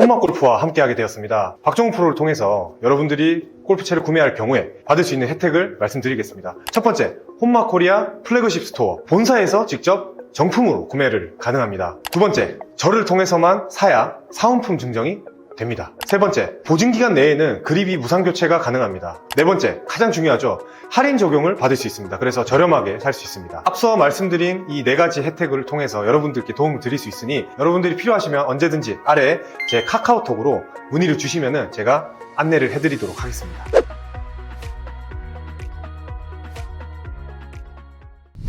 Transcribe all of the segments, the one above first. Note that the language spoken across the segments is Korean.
홈마 골프와 함께하게 되었습니다. 박정우 프로를 통해서 여러분들이 골프채를 구매할 경우에 받을 수 있는 혜택을 말씀드리겠습니다. 첫 번째, 홈마 코리아 플래그십 스토어. 본사에서 직접 정품으로 구매를 가능합니다. 두 번째, 저를 통해서만 사야 사은품 증정이 됩니다. 세 번째, 보증기간 내에는 그립이 무상 교체가 가능합니다. 네 번째, 가장 중요하죠. 할인 적용을 받을 수 있습니다. 그래서 저렴하게 살 수 있습니다. 앞서 말씀드린 이 네 가지 혜택을 통해서 여러분들께 도움을 드릴 수 있으니 여러분들이 필요하시면 언제든지 아래 제 카카오톡으로 문의를 주시면 제가 안내를 해드리도록 하겠습니다.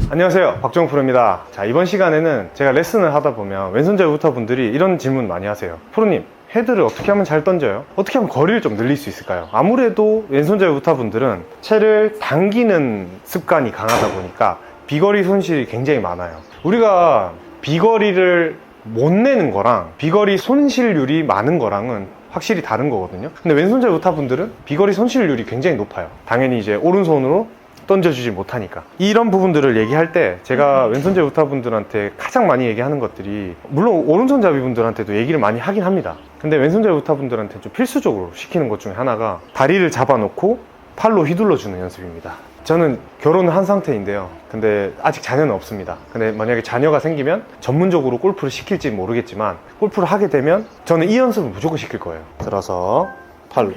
안녕하세요 박정우 프로입니다 자 이번 시간에는 제가 레슨을 하다 보면 왼손잡이 우타 분들이 이런 질문 많이 하세요 프로님 헤드를 어떻게 하면 잘 던져요? 어떻게 하면 거리를 좀 늘릴 수 있을까요? 아무래도 왼손잡이 우타 분들은 채를 당기는 습관이 강하다 보니까 비거리 손실이 굉장히 많아요 우리가 비거리를 못 내는 거랑 비거리 손실률이 많은 거랑은 확실히 다른 거거든요 근데 왼손잡이 우타 분들은 비거리 손실률이 굉장히 높아요 당연히 이제 오른손으로 던져주지 못하니까. 이런 부분들을 얘기할 때 제가 왼손잡이 우타분들한테 가장 많이 얘기하는 것들이 물론 오른손잡이 분들한테도 얘기를 많이 하긴 합니다. 근데 왼손잡이 우타분들한테 좀 필수적으로 시키는 것 중에 하나가 다리를 잡아놓고 팔로 휘둘러 주는 연습입니다. 저는 결혼을 한 상태인데요. 근데 아직 자녀는 없습니다. 근데 만약에 자녀가 생기면 전문적으로 골프를 시킬지 모르겠지만 골프를 하게 되면 저는 이 연습을 무조건 시킬 거예요. 들어서 팔로.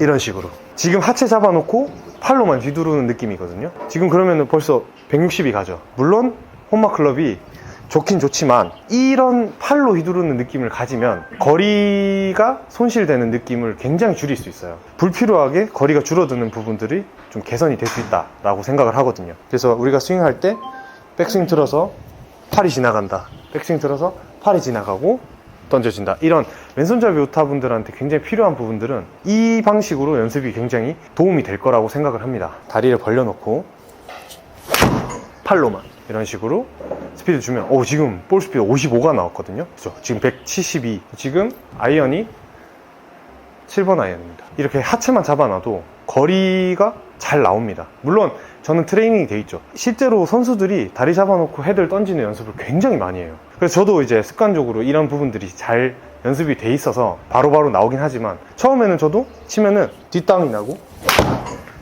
이런 식으로. 지금 하체 잡아놓고 팔로만 휘두르는 느낌이거든요. 지금 그러면 벌써 160이 가죠. 물론 홈마 클럽이 좋긴 좋지만 이런 팔로 휘두르는 느낌을 가지면 거리가 손실되는 느낌을 굉장히 줄일 수 있어요. 불필요하게 거리가 줄어드는 부분들이 좀 개선이 될 수 있다 라고 생각을 하거든요. 그래서 우리가 스윙할 때 백스윙 틀어서 팔이 지나간다. 백스윙 틀어서 팔이 지나가고 던져진다. 이런 왼손잡이 우타분들한테 굉장히 필요한 부분들은 이 방식으로 연습이 굉장히 도움이 될 거라고 생각을 합니다. 다리를 벌려놓고 팔로만 이런 식으로 스피드 주면 오 지금 볼 스피드 55가 나왔거든요. 그죠? 지금 172. 지금 아이언이 7번 아이언입니다. 이렇게 하체만 잡아놔도 거리가 잘 나옵니다. 물론 저는 트레이닝이 돼 있죠. 실제로 선수들이 다리 잡아놓고 헤드를 던지는 연습을 굉장히 많이 해요. 그래서 저도 이제 습관적으로 이런 부분들이 잘 연습이 돼 있어서 바로바로 나오긴 하지만 처음에는 저도 치면은 뒷땅이 나고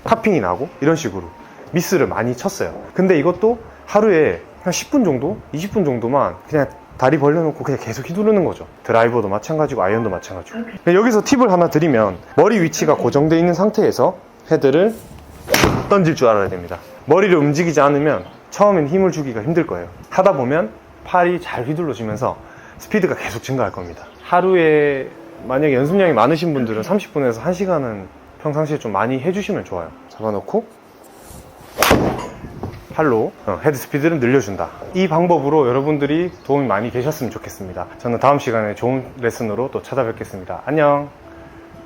탑핑이 나고 이런 식으로 미스를 많이 쳤어요. 근데 이것도 하루에 한 10분 정도, 20분 정도만 그냥 다리 벌려놓고 그냥 계속 휘두르는 거죠. 드라이버도 마찬가지고 아이언도 마찬가지고. 여기서 팁을 하나 드리면 머리 위치가 고정되어 있는 상태에서 헤드를 던질 줄 알아야 됩니다. 머리를 움직이지 않으면 처음엔 힘을 주기가 힘들 거예요. 하다 보면 팔이 잘 휘둘러지면서 스피드가 계속 증가할 겁니다. 하루에 만약에 연습량이 많으신 분들은 30분에서 1시간은 평상시에 좀 많이 해주시면 좋아요. 잡아놓고 팔로 어, 헤드 스피드를 늘려준다. 이 방법으로 여러분들이 도움이 많이 되셨으면 좋겠습니다. 저는 다음 시간에 좋은 레슨으로 또 찾아뵙겠습니다. 안녕!